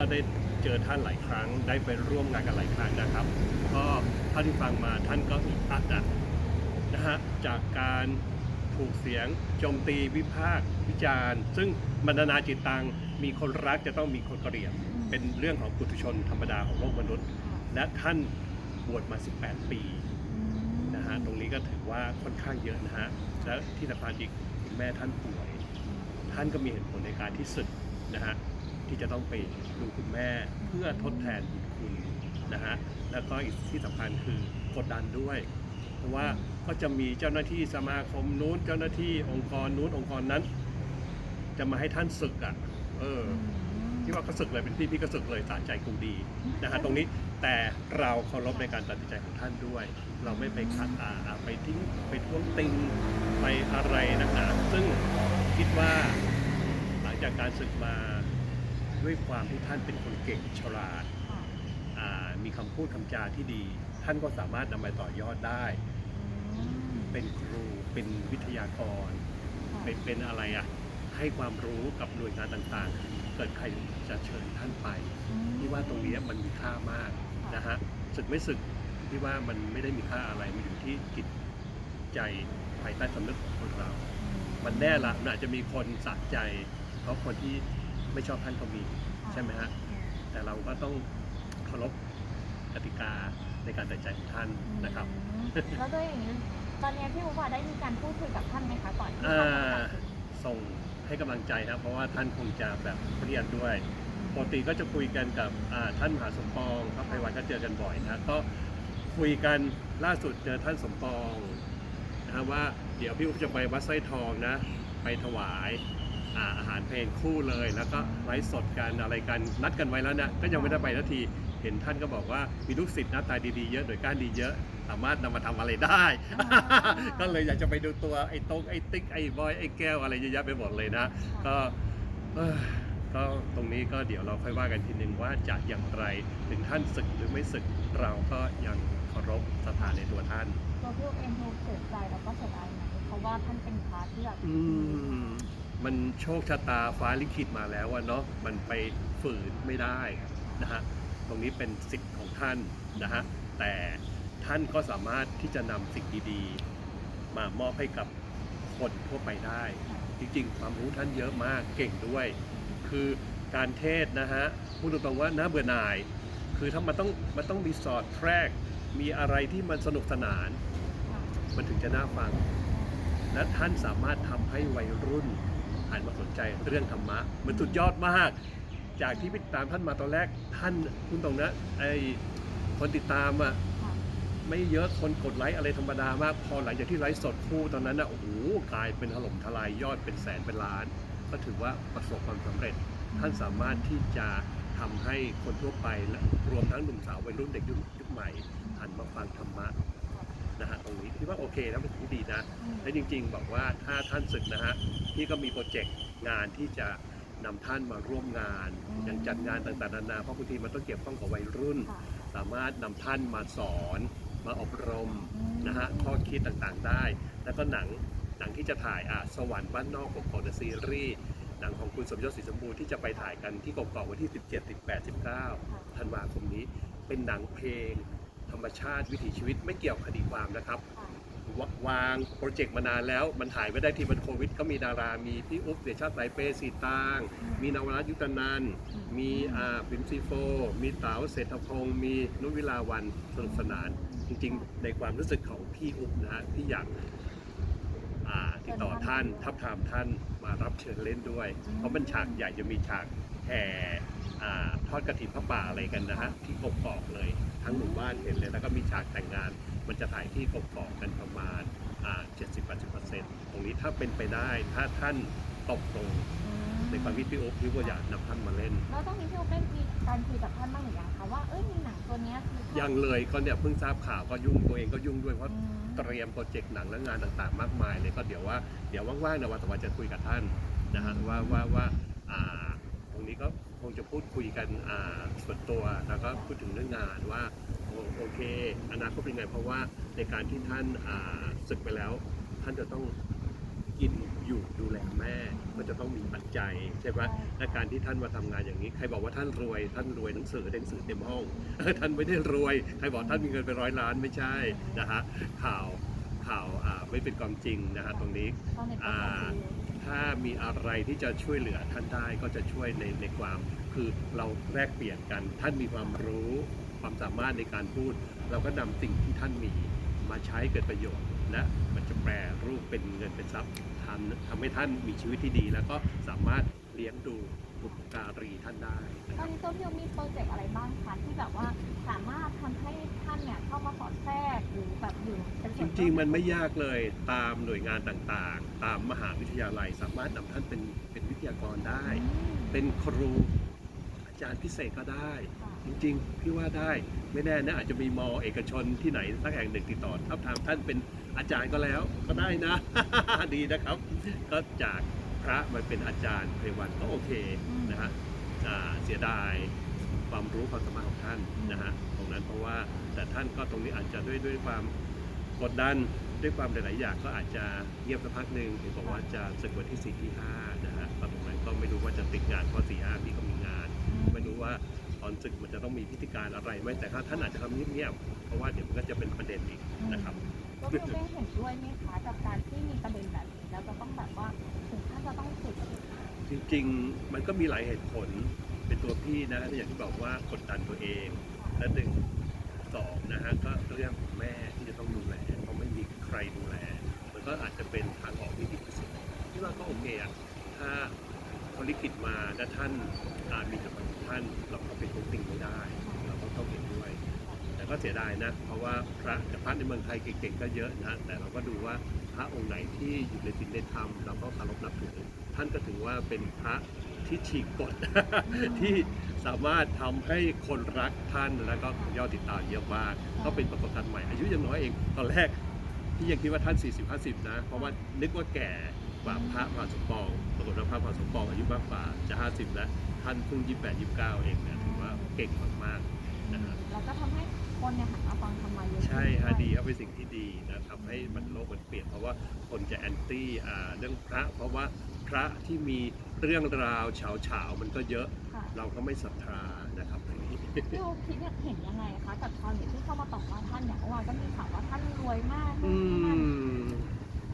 ก็ได้เจอท่านหลายครั้ง ได้ไปร่วมงานกันหลายครั้งนะครับ ก็ท่าที่ฟังมาท่านก็อึดอัดอะนะฮะจากการถูกเสียงโจมตีวิพากษ์วิจารณ์ ซึ่งบรรณาจิตตังมีคนรักจะต้องมีคนเกลียดเป็นเรื่องของปุถุชนธรรมดาของโลกมนุษย์ และท่านบวชมา 18 ปีนะฮะตรงนี้ก็ถือว่าค่อนข้างเยอะนะฮะและที่สำคัญอีกคุณแม่ท่านป่วย ท่านก็มีเหตุผลในการที่สึกนะฮะ ที่จะต้องไปดูคุณแม่เพื่อทดแทนบุญคุณนะฮะแล้วก็อีกที่สำคัญคือกดดันด้วย เพราะว่าก็จะมีเจ้าหน้าที่สมาคมนู้นเจ้าหน้าที่องค์กรนู้นองค์กรนั้น จะมาให้ท่านศึกอะเออที่ว่าก็ศึกเลยเป็นพี่พี่ก็ศึกเลยสะใจคงดีนะฮะตรงนี้แต่เราเคารพในการตัดสินใจของท่านด้วย เราไม่ไปขัดอ่าอ่าไปทิ้งไปท้วงติงไปอะไรนักหนาซึ่งคิดว่าหลังจากการศึกมา ด้วยความที่ท่านเป็นคนเก่งฉลาดอ่ามีคำพูดคำจาที่ดี ท่านก็สามารถนำไปต่อยอดได้ เป็นครูเป็นวิทยากร เป็นเป็นอะไรอะให้ความรู้กับหน่วยงานต่างๆ เกิดใครจะเชิญท่านไปที่ว่าตรงนี้มันมีค่ามากนะฮะศึกไม่ศึกที่ว่ามันไม่ได้มีค่าอะไรมันอยู่ที่จิตใจภายใต้สำนึกของคนเรา มันแน่ละมันอาจจะมีคนสะใจเพราะคนที่ ไม่ชอบท่านก็มีใช่ไหมฮะแต่เราก็ต้องเคารพกติกาในการตัดสินใจของท่านนะครับ แล้วด้วยอย่างนี้ตอนนี้พี่อุบาได้มีการพูดคุยกับท่านไหมคะก่อนที่อ่ท่านจะตัาดสินส่งให้กำลังใจครับเพราะว่าท่านคงจะแบบเครียดด้วยปกติก็จะคุยกันกับอ่าท่านมหาสมปองพระไพวันก็เจอกันบ่อยนะก็คุยกันล่าสุดเจอท่านสมปองนะครับว่าเดี๋ยวพี่อุ๊บจะไปวัดสร้อยทองนะ ไปถวาย อาอาหารเพลงคู่เลย แล้วก็ไลฟ์สดกันอะไรกันนัดกันไว้แล้วนะก็ยังไม่ได้ไปนาที เห็นท่านก็บอกว่ามีลูกศิษย์หน้าตาดีๆเยอะหน่วยก้านดีเยอะ สามารถนำมาทำอะไรได้ ก็เลยอยากจะไปดูตัวไอ้ตรงไอ้ติ๊กไอ้บอยไอ้แก้วอะไรเยอะแยะไปหมดเลยนะ ก็เอ้อก็ตรงนี้ก็เดี๋ยวเราค่อยว่ากันทีหนึ่งว่าจะอย่างไรถึงท่านศึกหรือไม่ศึกเราก็ยังเคารพสถานในตัวท่านตัวพี่อุบเองดูเสียใจแล้วก็เสียดายไหมเพราะว่าท่านเป็นพระที่แบบอื มันโชคชะตาฟ้าลิขิตมาแล้วอะเนาะมันไปฝืนไม่ได้นะฮะตรงนี้เป็นสิทธิ์ของท่านนะฮะแต่ท่านก็สามารถที่จะนำสิ่งดีๆ มามอบให้กับคนทั่วไปได้ จริงๆ ความรู้ท่านเยอะมากเก่งด้วย คือการเทศน์นะฮะพูดตรงๆว่าน่าเบื่อหน่าย คือถ้ามันต้องมันต้องมีสอดแทรก มีอะไรที่มันสนุกสนาน มันถึงจะน่าฟัง และท่านสามารถทำให้วัยรุ่น หันมาสนใจเรื่องธรรมะ มันสุดยอดมาก จากที่ติดตามท่านมาตอนแรกท่านคุณตรงนะไอคนติดตามอะไม่เยอะคนกดไลค์อะไรธรรมดามาก พอหลังจากที่ไลฟ์สดคู่ตอนนั้นอะโอ้โหกลายเป็นถล่มทลายยอดเป็นแสนเป็นล้าน ก็ถือว่าประสบความสำเร็จ ท่านสามารถที่จะทำให้คนทั่วไปและรวมทั้งหนุ่มสาววัยรุ่นเด็กยุคใหม่หันมาฟังธรรมะนะฮะตรง นี้พี่ว่าโอเคนะเป็นสิ่งที่ดีนะ และจริงๆ บอกว่าถ้าท่านศึกนะฮะพี่ก็มีโปรเจกต์งานที่จะนำท่านมาร่วมงานอืมอย่างจัดงานต่างๆนานาเพราะบางทีมันต้องเกี่ยวข้องกับวัยรุ่นค่ะสามารถนำท่านมาสอนมาอบรมอืมนะฮะข้อคิดต่างๆได้ แล้วก็หนังหนังที่จะถ่ายอะสวรรค์บ้านนอกของของซีรีส์หนังของคุณสมยศศรีสมบูรณ์ที่จะไปถ่ายกันที่กอกๆวันที่ 17 18 19ธันวาคมนี้ เป็นหนังเพลง ธรรมชาติวิถีชีวิตไม่เกี่ยวคดีความนะครับค่ะ ววางโปรเจกต์มานานแล้ว มันถ่ายไม่ได้ที่มันโควิด ก็มีดารา มีพี่อุ๊บเดชาติสายเปย์สีตาง มีนวรัตน์ยุตนันท์มีอ่าปิมซีโฟ มีเต๋าเศรษฐพงศ์มีนุชวิลาวันสนุกสนาน จริงๆ ในความรู้สึกของพี่อุ๊บนะฮะที่อยากอ่าติดต่อท่านทับทามท่านมารับเชิญเล่นด้วย เพราะมันฉากใหญ่จะมีฉากแห่อ่าทอดกระถิ่นพระป่าอะไรกันนะฮะที่กกอกเลย ทั้งหมู่บ้านเห็นเลย แล้วก็มีฉากแต่งงาน มันจะถ่ายที่กกอกกันประมาณอ่า70-80%ตรงนี้ถ้าเป็นไปได้ถ้าท่านตกลงในความคิดพี่อุ๊บพี่ว่าอยากนำท่านมาเล่น แล้วต้องมีพี่อุบได้มีการคุยกับท่านบ้างหรือยังคะว่าเอ้ยมีหนังตัวเนี้ยคือท่านยังเลยก็เนี่ยเพิ่งทราบข่าวก็ยุ่งตัวเองก็ยุ่งด้วยเพราะอืมเตรียมโปรเจกต์หนังและงานต่างๆ มากมายเลยก็เดี๋ยวว่าเดี๋ยวว่างๆนะวันต่อวันจะคุยกับท่านนะฮะว่าว่าว่าอ่าต รงนี้ก็คงจะพูดคุยกันอ่าส่วนตัวแล้วก็พูดถึงเรื่องงานว่าโอโอเคอนาคตเป็นไงเพราะว่าในการที่ท่านอ่าศึกไปแล้ว ท่านจะต้องกินอยู่ดูแลแม่ก็จะต้องมีปัจจัยใช่ไหมและการที่ท่านมาทำงานอย่างนี้ใครบอกว่าท่านรวย ท่านรวยหนังสือหนังสือเต็มห้องท่านไม่ได้รวยใครบอกท่านมีเงินเป็นร้อยล้านไม่ใช่นะฮะข่าวข่าวอ่าไม่เป็นความจริงนะฮะตรงนี้ ถ้ามีอะไรที่จะช่วยเหลือท่านได้ก็จะช่วยในในความคือเราแลกเปลี่ยนกัน ท่านมีความรู้ความสามารถในการพูด เราก็นำสิ่งที่ท่านมีมาใช้เกิดประโยชน์ และมันจะแปรรูปเป็นเงินเป็นทรัพย์ทำทำให้ท่านมีชีวิตที่ดี แล้วก็สามารถเลี้ยงดู บุปการีท่านได้นะตคอรันบ นี้ตัวพี่โอมีโปรเจกต์อะไรบ้างคะที่แบบว่าสามารถทำให้ท่านเนี่ยเข้ามาสอดแทรกหรือแบบอยู่เป็นจส่วนริงๆ มันไม่ยากเลยตามหน่วยงานต่างๆ ตามมหาวิทยาลัย สามารถนำท่านเป็นเป็นวิทยากรได้ อืมเป็นครูอาจารย์พิเศษก็ได้ ค่ะจริงๆ พี่ว่าได้ไม่แน่นะอาจจะมีมอเอกชนที่ไหนสักแห่งหนึ่งติดต่อทับทามท่านเป็นอาจารย์ก็แล้วก็ได้นะ ดีนะครับ ก็จากพ ระมาเป็นอาจารย์เพรวันก็โอเคนะฮะอ่าเสียดายความรู้ความสามารถของท่านนะฮะตรงนั้นเพราะว่าแต่ท่านก็ตรงนี้อาจจะด้วยด้วยความกดดันด้วยความหลาย ๆ อย่างก็อาจจะเงียบสักพักหนึ่งเห็นบอกว่าจะศึกวันที่สี่ที่ห้านะฮะตรงนั้นก็ไม่รู้ว่าจะติดงานเพราะสี่ห้าพี่ก็มีงาน ไม่รู้ว่าตอนศึกมันจะต้องมีพิธีการอะไรไหมแต่ถ้าท่านอาจจะทำเงียบ ๆ เพราะว่าเดี๋ยวมันก็จะเป็นประเด็นอีกนะครับตัวพี่โอได้เห็นด้วยไหมคะกับการที่มีประเด็นแบบนี้แล้วจะต้องแบบว่าถึง จะต้องสึกจริง ๆ มันก็มีหลายเหตุผลเป็นตัวพี่นะอย่างที่บอกว่ากดดันตัวเองและหนึ่งสองนะฮะก็เรื่องแม่ที่จะต้องดูแลเพราะไม่มีใครดูแล มันก็อาจจะเป็นทางออกที่ดีที่สุดที่ว่าก็โอเคอะถ้าเขาลิขิตมาและท่านอามีจุดของท่านเราก็เป็นคนติ่งไม่ได้ เราก็ต้องเห็นด้วย แต่ก็เสียดายนะ เพราะว่าพระแต่พระในเมืองไทยเก่งๆก็เยอะนะแต่เราก็ดูว่า ระองค์ไหนที่อยู่ในศีลในธรรมเราก็เคารพนับถือท่านก็ถือว่าเป็นพระที่ฉีกกฎที่สามารถทำให้คนรักท่านแล้วก็ยอดติดตามเยอะมากก็เป็นปรากฏการณ์ใหม่อายุยังน้อยเองตอนแรกพี่ยังคิดว่าท่าน 40-50 นะ เพราะว่านึกว่าแก่กว่าพระพาสมปองปรากฏว่าพระพาสมปองอายุมากกว่าจะ 50 แล้วท่านเพิ่ง28-29 เองเนี่ยถือว่าเก่งมากๆนะฮะแล้วก็ทำ คนเนี่ยหันมาฟังธรรมะเยอะขึ้นใช่ฮะวยดีครับเป็นสิ่งที่ดีนะทำให้มันโลกมันเปลี่ยนเพราะว่าคนจะแอนตี้อ่าเรื่องพระ เพราะว่าพระที่มีเรื่องราวเฉาเฉาๆมันก็เยอะ ค่ะเราก็ไม่ศรัทธานะครับตรงนี้ พี่โอคิดเนี่ยเห็นยังไงคะกับชาวเน็ตที่เข้ามาต่อว่าท่านเนี่ยเมื่อวานก็มีข่าวว่าท่านรวยมากนู่อืนนี่นั่นม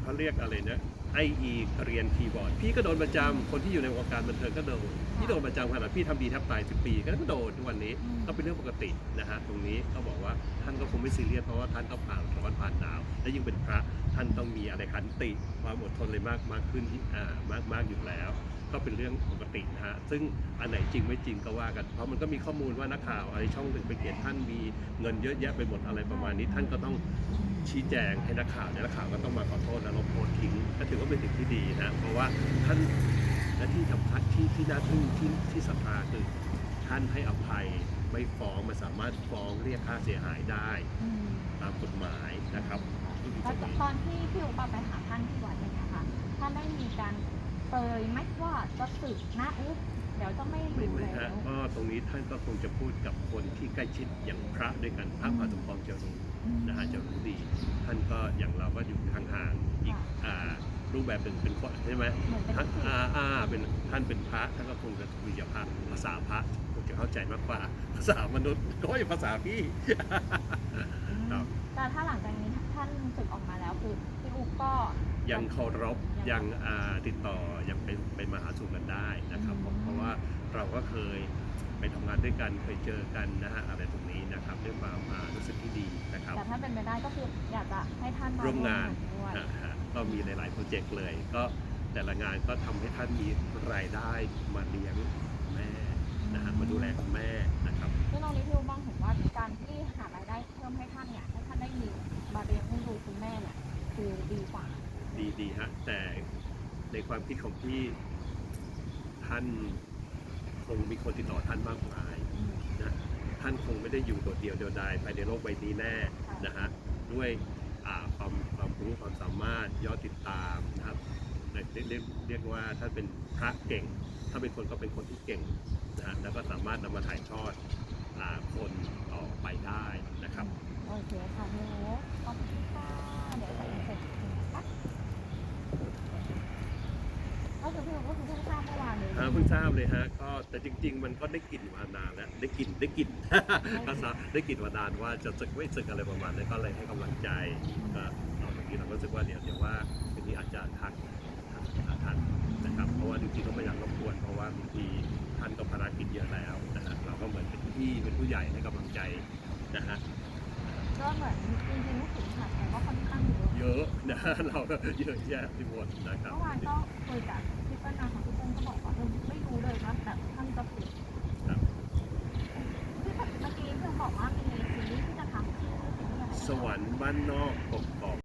เขาเรียกอะไรนะ ไออีเรียนคีย์บอร์ด พี่ก็โดนประจำคนที่อยู่ในวงการบันเทิงก็โดน พี่โดนประจำขนาดพี่ทำดีแทบตายสิปีก็โดนทุกวันนี้ก็เป็นเรื่องปกตินะฮะตรงนี้ก็บอกว่าท่านก็คงไม่ซีเรียสเพราะว่าท่านก็ผ่านร้อนผ่านหนาว และยิ่งเป็นพระท่านต้องมีอะไรขันติความอดทนเลยมากมากขึ้นที่อ่ามากมากอยู่แล้ว ก็เป็นเรื่องปกตินะฮะซึ่งอันไหนจริงไม่จริงก็ว่ากัน เพราะมันก็มีข้อมูลว่านักข่าวอะไรช่องหนึ่งไปเขียนท่านมีเงินเยอะแยะไปหมดอะไรประมาณนี้ ท่านก็ต้องชี้แจงให้นักข่าวเนี่ยนักข่าวก็ต้องมาขอโทษและลบโพสต์ทิ้งก็ถือว่าเป็นสิ่งที่ดีนะเพราะว่าท่านและที่สำคัญที่ที่น่าทึ่งที่ที่ศรัทธาคือท่านให้อภัยไม่ฟ้องมันสามารถฟ้องเรียกค่าเสียหายได้ อืมตามกฎหมายนะครับที่อยู่ตแล้รวงนี้ตอนที่พี่โอปาไปหาท่านที่วัดเนี่ยนะคะท่านได้มีการ เปรยไหมว่าจะสึกนะอุ๊บเดี๋ยวจะไม่ไม่รู้ไม่แล้ฮะวก็ตรงนี้ท่านก็คงจะพูดกับคนที่ใกล้ชิดอย่างพระด้วยกันพระพาสมปองจะรู้นะฮะจะรู้ดี ท่านก็อย่างเราก็อยู่ห่างๆอีกอ่ารูปแบบหนึ่งเป็นคนใช่ไหมเหมือนเป็นท่านลูกศิษย์อ่าอ่าเป็นท่านเป็นพระท่านก็คงจะคุยกับพระภาษาพระคงจะเข้าใจมากกว่าภาษามนุษย์ก็ไม่ภาษาพี่ ครับ แต่ถ้าหลังจากนี้ท่านสึกออกมาแล้วคือพี่อุ๊บก็ยังเคารพ ยังอ่าติดต่อยังไปไปมาหาสู่กันได้นะครับผมเพราะว่าเราก็เคยไปทำงานด้วยกันเคยเจอกันนะฮะอะไรตรงนี้นะครับด้วยความอ่ารู้สึกที่ดีนะครับแต่ถ้าเป็นไปได้ก็คืออยากจะให้ท่านมาร่วมงานด้วยนะฮะก็มีหลายๆโปรเจกต์เลย ก็แต่ละงานก็ทำให้ท่านมีรายได้มาเลี้ยงแม่นะฮะมาดูแลคุณแม่นะครับซึ่งตรงนี้พี่อุ๊บมองเห็นว่าการที่หารายได้เพิ่มให้ท่านเนี่ยให้ท่านได้มีมาเลี้ยงดูคุณแม่เนี่ยคือดีกว่า ดีดีฮะ แต่ในความคิดของพี่ท่านคงมีคนติดต่อท่านมากมายนะท่านคงไม่ได้อยู่โดดเดี่ยวเดียวดายภายในโลกใบนี้แน่นะฮะด้วยความความรู้ความสามารถยอดติดตามนะครับเรียกเรียกว่าท่านเป็นพระเก่ง ถ้าเป็นคนก็เป็นคนที่เก่งนะฮะแล้วก็สามารถนำมาถ่ายทอดอคนต่อไปได้นะครับโอเคค่ะพี่อุ๊บขอบคุณค่ะเดี๋ยวจะเสร็จนะคะ เพิ่งทราบเลยฮะก็แต่จริง ๆ มันก็ได้กลิ่นมานานแล้วได้กลิ่นได้กลิ่นภาษาได้กลิ่นมานานว่าจะศึกไม่ศึกอะไรประมาณนั้นก็เลยให้กำลังใจก็เอาบางทีเราก็รู้สึกว่าเดี๋ยวเดี๋ยวว่าทีนี้อาจจะทักทักหาท่านนะครับ เพราะว่าจริงๆก็ไม่อยากรบกวนเพราะว่าบางทีท่านก็ภารกิจเยอะแล้วนะฮะเราก็เหมือนเป็นพี่เป็นผู้ใหญ่ให้กำลังใจนะฮะ ก็เหมือนจริงๆลูกศิษย์ค่ะแต่ก็ค่อนข้างเยอะเยอะนะฮะเราก็เยอะแยะที่หมดนะครับ เมื่อวานก็คุยกับพี่เปิ้ลนะคะพี่เปิ้ลก็บอกว่าเออไม่รู้เลยว่าแบบท่านจะฝึกครับที่เมื่อกี้เพิ่งบอกว่ามีซีรีส์ที่จะทำที่ชื่อซีรีส์อะไรนะคะสวรรค์บ้านนอกกกอก